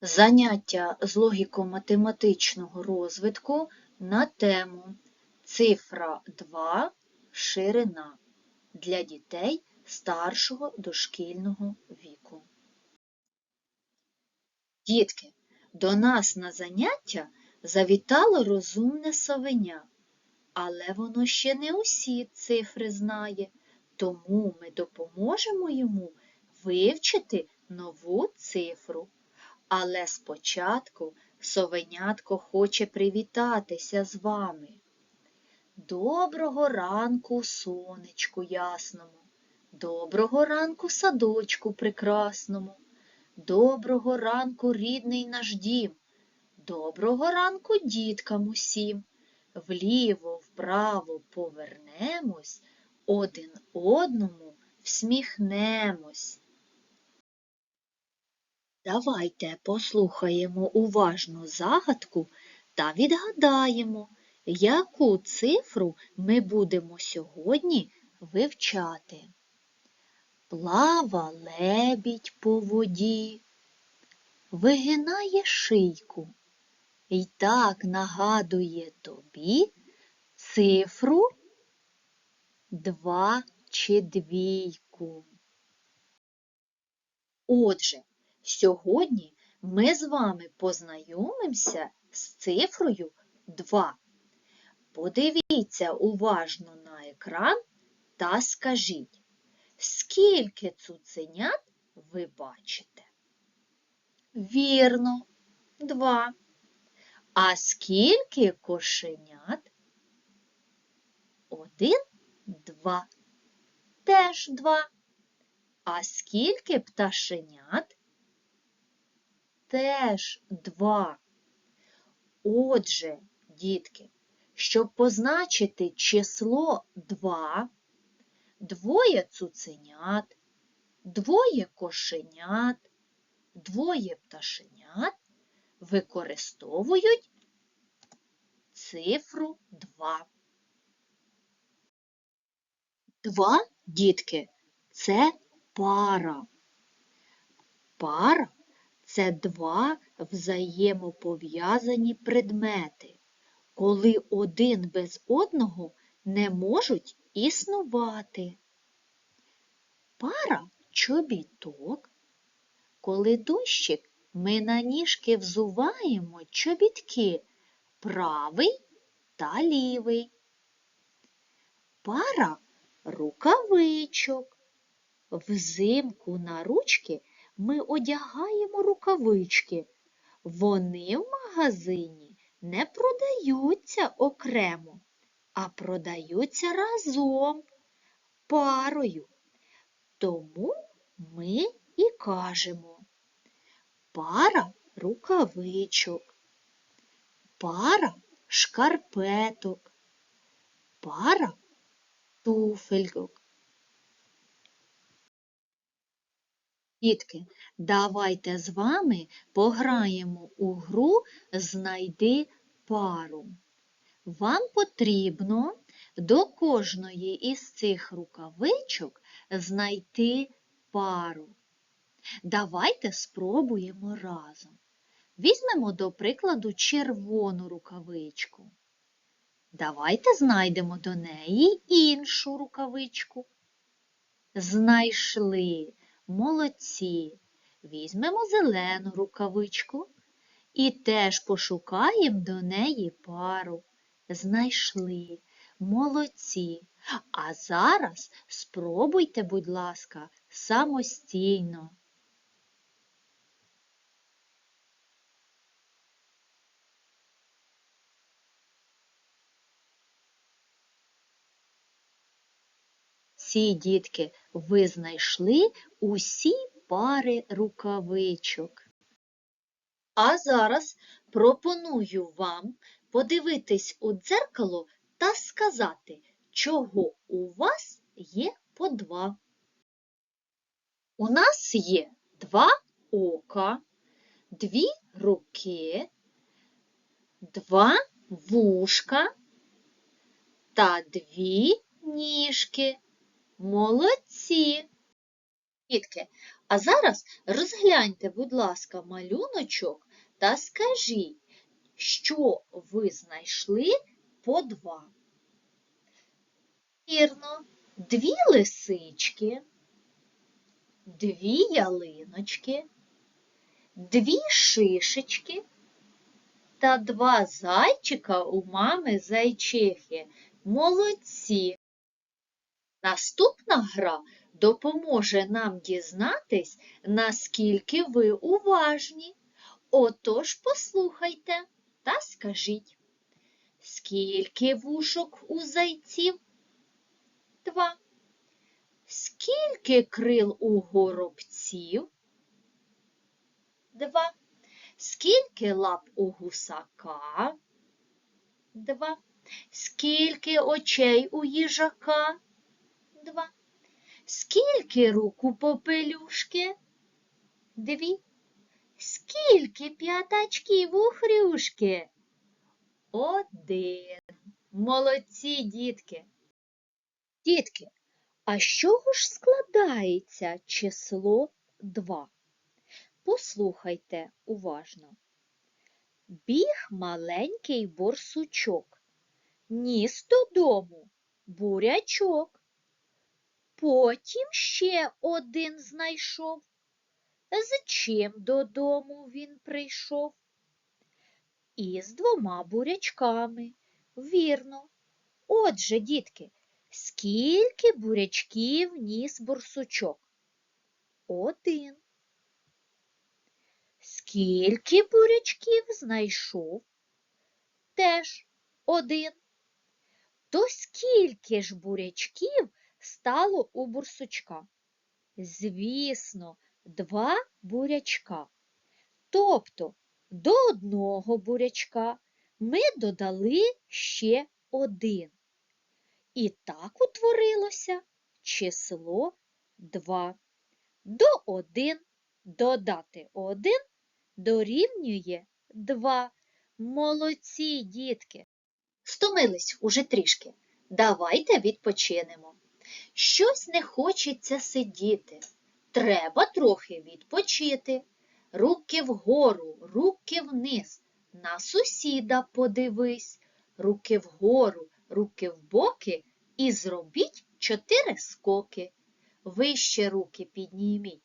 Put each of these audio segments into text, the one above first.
Заняття з логіко-математичного розвитку на тему Цифра 2 ширина для дітей старшого дошкільного віку. Дітки, до нас на заняття завітало розумне совеня, але воно ще не усі цифри знає, тому ми допоможемо йому вивчити нову цифру. Але спочатку совенятко хоче привітатися з вами. Доброго ранку, сонечку ясному, доброго ранку, садочку прекрасному, доброго ранку, рідний наш дім, доброго ранку, діткам усім. Вліво, вправо повернемось, один одному всміхнемось. Давайте послухаємо уважно загадку та відгадаємо, яку цифру ми будемо сьогодні вивчати. Плава лебідь по воді, вигинає шийку і так нагадує тобі цифру два чи двійку. Отже, Сьогодні ми з вами познайомимося з цифрою 2. Подивіться уважно на екран та скажіть, скільки цуценят ви бачите? Вірно, 2. А скільки кошенят? Один, два. Теж два. А скільки пташенят? Теж два. Отже, дітки, щоб позначити число 2, двоє цуценят, двоє кошенят, двоє пташенят використовують цифру 2. Два, дітки, це пара. Пара це два взаємопов'язані предмети, коли один без одного не можуть існувати. Пара чобіток. Коли дощик ми на ніжки взуваємо чобітки правий та лівий. Пара рукавичок. Взимку на ручки ми одягаємо рукавички. Вони в магазині не продаються окремо, а продаються разом, парою. Тому ми і кажемо пара рукавичок, пара шкарпеток, пара туфельок. Дітки, давайте з вами пограємо у гру Знайди пару. Вам потрібно до кожної із цих рукавичок знайти пару. Давайте спробуємо разом. Візьмемо, до прикладу, червону рукавичку. Давайте знайдемо до неї іншу рукавичку. Знайшли. Молодці. Візьмемо зелену рукавичку і теж пошукаємо до неї пару. Знайшли. Молодці. А зараз спробуйте, будь ласка, самостійно. Ці дітки ви знайшли усі пари рукавичок. А зараз пропоную вам подивитись у дзеркало та сказати, чого у вас є по два. У нас є два ока, дві руки, два вушка та дві ніжки. Молодці! Дітки, А зараз розгляньте, будь ласка, малюночок та скажіть, що ви знайшли по два. Вірно, дві лисички, дві ялиночки, дві шишечки та два зайчика у мами зайчихи. Молодці! Наступна гра допоможе нам дізнатись, наскільки ви уважні. Отож послухайте та скажіть, скільки вушок у зайців? Два. Скільки крил у горобців? Два. Скільки лап у гусака? Два. Скільки очей у їжака? Два. Скільки рук у попелюшки? Дві. Скільки п'ятачків у хрюшки? Один. Молодці, дітки. Дітки, а з чого ж складається число два? Послухайте уважно. Біг маленький борсучок, ніс додому бурячок. Потім ще один знайшов. З чим додому він прийшов? Із двома бурячками. Вірно. Отже, дітки, скільки бурячків ніс борсучок? Один. Скільки бурячків знайшов? Теж один. То скільки ж бурячків стало у бурсучка? Звісно, два бурячка. Тобто до одного бурячка ми додали ще один. І так утворилося число 2. До 1 додати 1 дорівнює 2. Молодці, дітки! Стомились уже трішки. Давайте відпочинемо. Щось не хочеться сидіти. Треба трохи відпочити. Руки вгору, руки вниз. На сусіда подивись. Руки вгору, руки вбоки і зробіть чотири скоки. Вище руки підніміть,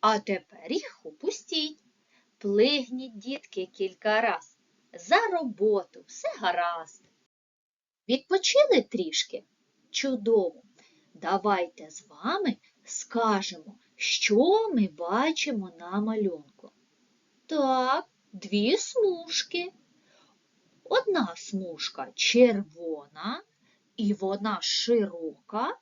а тепер їх опустіть. Плигніть, дітки, кілька раз. За роботу, все гаразд. Відпочили трішки? Чудово! Давайте з вами скажемо, що ми бачимо на малюнку. Так, дві смужки. Одна смужка червона, і вона широка,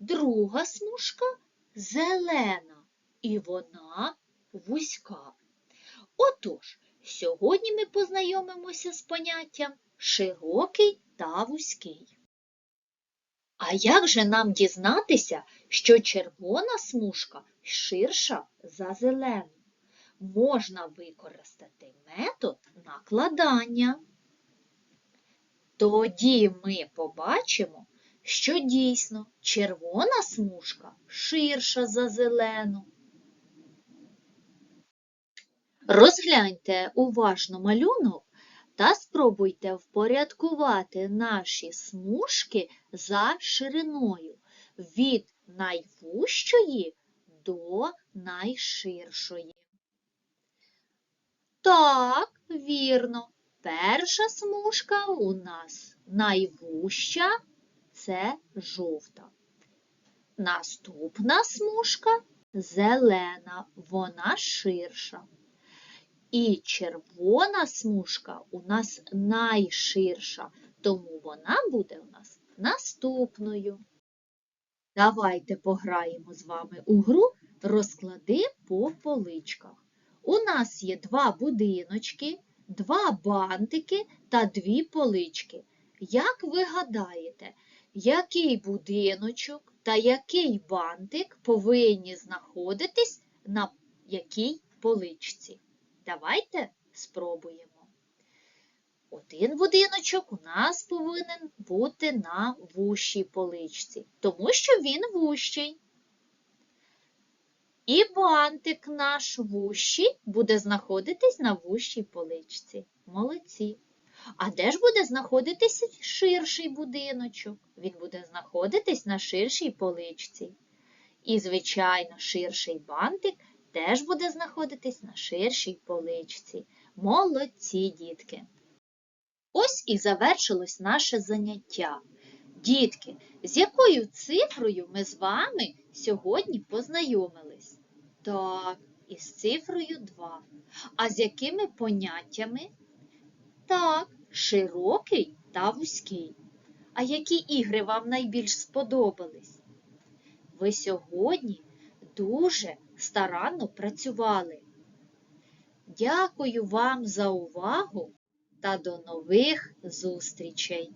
друга смужка зелена, і вона вузька. Отож, сьогодні ми познайомимося з поняттям широкий та вузький. А як же нам дізнатися, що червона смужка ширша за зелену? Можна використати метод накладання. Тоді ми побачимо, що дійсно червона смужка ширша за зелену. Розгляньте уважно малюнок та спробуйте впорядкувати наші смужки за шириною від найвущої до найширшої. Так, вірно, перша смужка у нас найвуща це жовта. Наступна смужка зелена, вона ширша. І червона смужка у нас найширша, тому вона буде у нас наступною. Давайте пограємо з вами у гру розклади по поличках. У нас є два будиночки, два бантики та дві полички. Як ви гадаєте, який будиночок та який бантик повинні знаходитись на якій поличці? Давайте спробуємо. Один будиночок у нас повинен бути на вущій поличці, тому що він вущий. І бантик наш вущий буде знаходитись на вущій поличці. Молодці. А де ж буде знаходитись ширший будиночок? Він буде знаходитись на ширшій поличці. І, звичайно, ширший бантик теж буде знаходитись на ширшій поличці. Молодці, дітки! Ось і завершилось наше заняття. Дітки, з якою цифрою ми з вами сьогодні познайомились? Так, із цифрою 2. А з якими поняттями? Так, широкий та вузький. А які ігри вам найбільш сподобались? Ви сьогодні дуже старанно працювали. Дякую вам за увагу та до нових зустрічей!